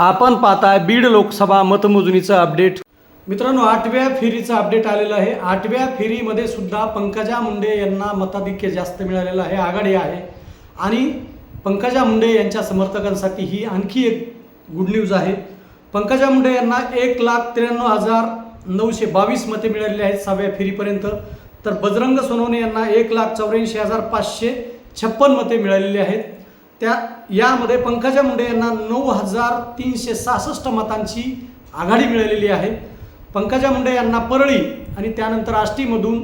आपण पाहताय बीड लोकसभा मतमोजणीचं अपडेट. मित्रांनो आठव्या फेरीचं अपडेट आलेलं आहे. आठव्या फेरीमध्ये सुद्धा पंकजा मुंडे यांना मताधिक्य जास्त मिळालेलं आहे आघाडी आहे. आणि पंकजा मुंडे यांच्या समर्थकांसाठी ही आणखी एक गुड न्यूज आहे. पंकजा मुंडे यांना एक लाख त्र्याण्णव हजार नऊशे बावीस मते मिळालेली आहेत सहाव्या फेरीपर्यंत. तर बजरंग सोनवणे यांना एक लाख चौऱ्याऐंशी हजार पाचशे छप्पन मते मिळालेली आहेत. त्या यामध्ये पंकजा मुंडे यांना नऊ हजार तीनशे सहासष्ट मतांची आघाडी मिळालेली आहे. पंकजा मुंडे यांना परळी आणि त्यानंतर आष्टीमधून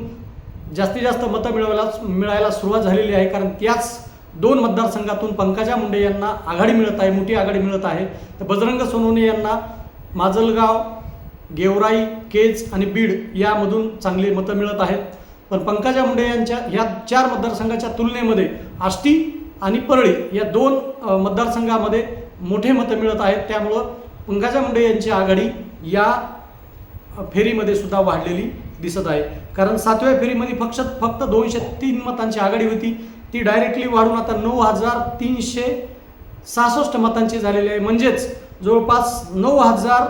जास्तीत जास्त मतं मिळवायला मिळायला सुरुवात झालेली आहे. कारण त्याच दोन मतदारसंघातून पंकजा मुंडे यांना आघाडी मिळत आहे मोठी आघाडी मिळत आहे. तर बजरंग सोनवणे यांना माजलगाव गेवराई केज आणि बीड यामधून चांगली मतं मिळत आहेत. पण पंकजा मुंडे यांच्या ह्या चार मतदारसंघाच्या तुलनेमध्ये आष्टी आणि परळी या दोन मतदारसंघामध्ये मोठे मतं मिळत आहेत. त्यामुळं पंकजा मुंडे यांची आघाडी या फेरीमध्ये सुद्धा वाढलेली दिसत आहे. कारण सातव्या फेरीमध्ये फक्त फक्त दोनशे तीन मतांची आघाडी होती. ती डायरेक्टली वाढून आता नऊ हजार तीनशे सहासष्ट मतांची झालेली आहे. म्हणजेच जवळपास नऊ हजार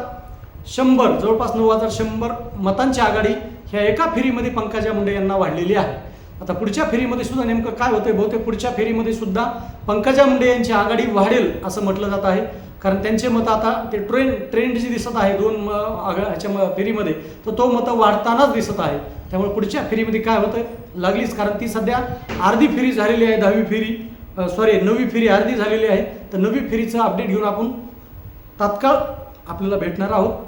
शंभर जवळपास नऊ हजार शंभर मतांची आघाडी ह्या एका फेरीमध्ये पंकजा मुंडे यांना वाढलेली आहे. आता पुढच्या फेरीमध्ये सुद्धा नेमकं काय होतंय बहुतेक पुढच्या फेरीमध्ये सुद्धा पंकजा मुंडे यांची आघाडी वाढेल असं म्हटलं जात आहे. कारण त्यांचे मतं आता ते ट्रेंड ट्रेंड जी दिसत आहे दोन म- ह्याच्या म- फेरीमध्ये तर तो मतं वाढतानाच दिसत आहे. त्यामुळे पुढच्या फेरीमध्ये काय होतं लागलीच कारण ती सध्या अर्धी फेरी झालेली आहे दहावी फेरी सॉरी नववी फेरी अर्धी झालेली आहे. तर नववी फेरीचं अपडेट घेऊन आपण तात्काळ आपल्याला भेटणार आहोत.